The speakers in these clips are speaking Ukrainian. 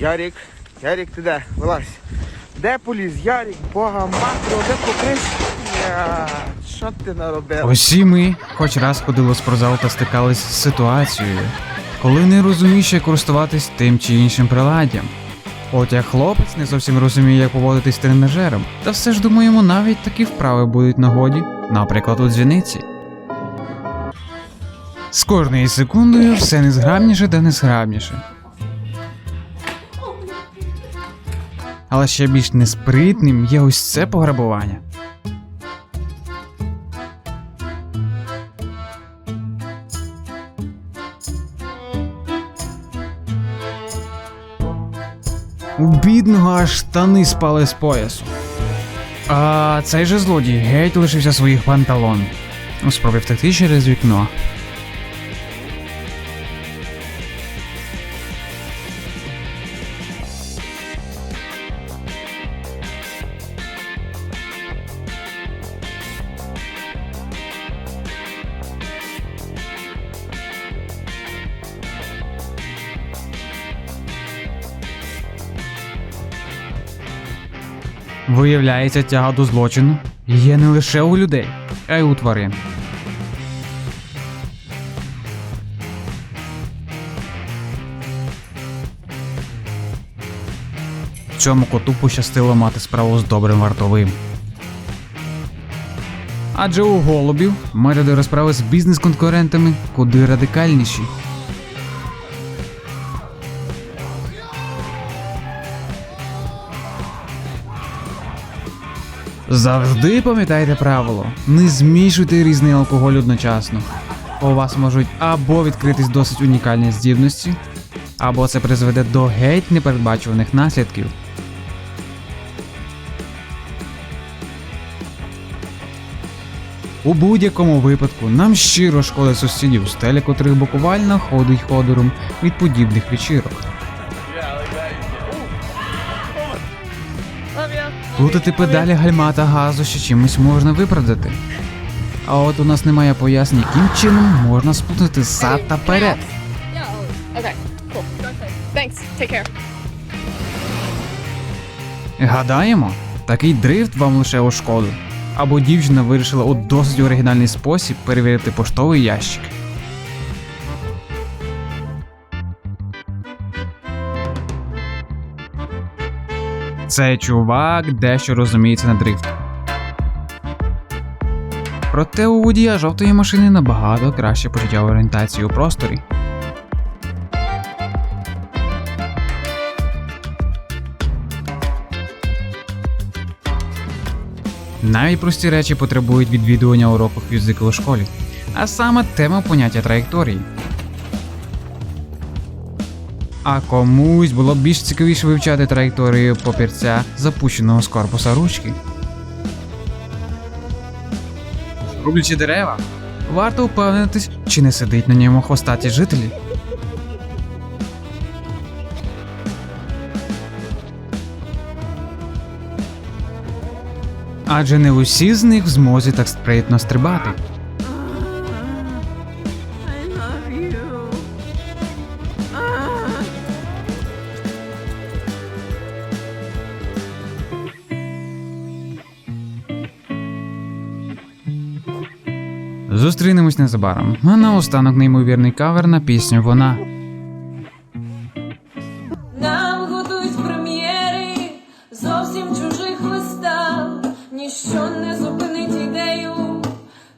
Ярік, Ярік, ти де? Вилазь. Де поліз? Ярік, бога макро, де покриш? Що ти наробив? Усі ми хоч раз ходили в спортзал та стикались з ситуацією, коли не розумієш, як користуватись тим чи іншим приладдям. От як хлопець не зовсім розуміє, як поводитись з тренажером, та все ж думаємо, навіть такі вправи будуть нагоді, наприклад, у дзвіниці. З кожною секундою все незграбніше та незграбніше. Але ще більш неспритним є ось це пограбування. У бідного аж штани спали з поясу. А цей же злодій геть лишився своїх панталон. У спробі втекти через вікно. Виявляється, тяга до злочину є не лише у людей, а й у тварин. Цьому коту пощастило мати справу з добрим вартовим. Адже у голубів методи розправи з бізнес-конкурентами куди радикальніші. Завжди пам'ятайте правило: не змішуйте різний алкоголь одночасно. У вас можуть або відкритись досить унікальні здібності, або це призведе до геть непередбачуваних наслідків. У будь-якому випадку нам щиро шкода сусідів, стеля котрих буквально ходить ходором від подібних вечірок. Плутати педалі гальма та газу ще чимось можна виправдати. А от у нас немає пояснень, яким чином можна сплутати зад та перед. Гадаємо, такий дрифт вам лише у шкоду. Або дівчина вирішила у досить оригінальний спосіб перевірити поштовий ящик. Цей чувак дещо розуміється на дрифт. Проте у водія жовтої машини набагато краще почуття орієнтації у просторі. Навіть прості речі потребують відвідування уроку фізики у школі, а саме тема поняття траєкторії. А комусь було б більш цікавіше вивчати траєкторію папірця, запущеного з корпуса ручки. Рублячи дерева, варто впевнитись, чи не сидить на ньому хвостаті жителі. Адже не усі з них в змозі так спритно стрибати. Зустрінемось незабаром. А наостанок неймовірний кавер на пісню вона. Нам готують прем'єри зовсім чужих вистав. Ніщо не зупинить ідею,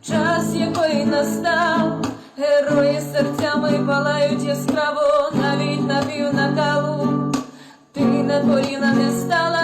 час якої настав. Герої серцями палають яскраво, навіть на накалу. Ти на коліна не стала.